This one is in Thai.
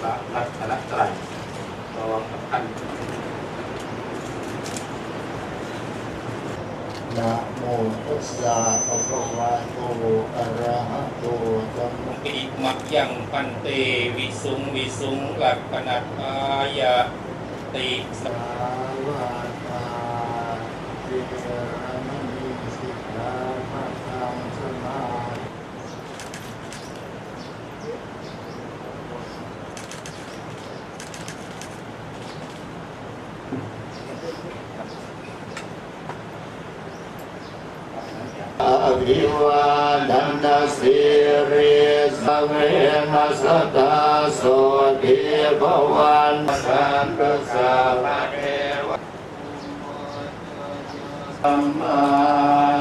พระรัตนตรัยรวังกับท่านนะโมตัสสะภะคะวะโตอะระหะโตสัมมาติมักยังปันเตวิสุงวิสุงหลักขณัตอายะติสาวาตาเวรมณี อภิวาดันาสิริสเวนัสตาโสภิภวันสันตสาภะเทวะสัมมา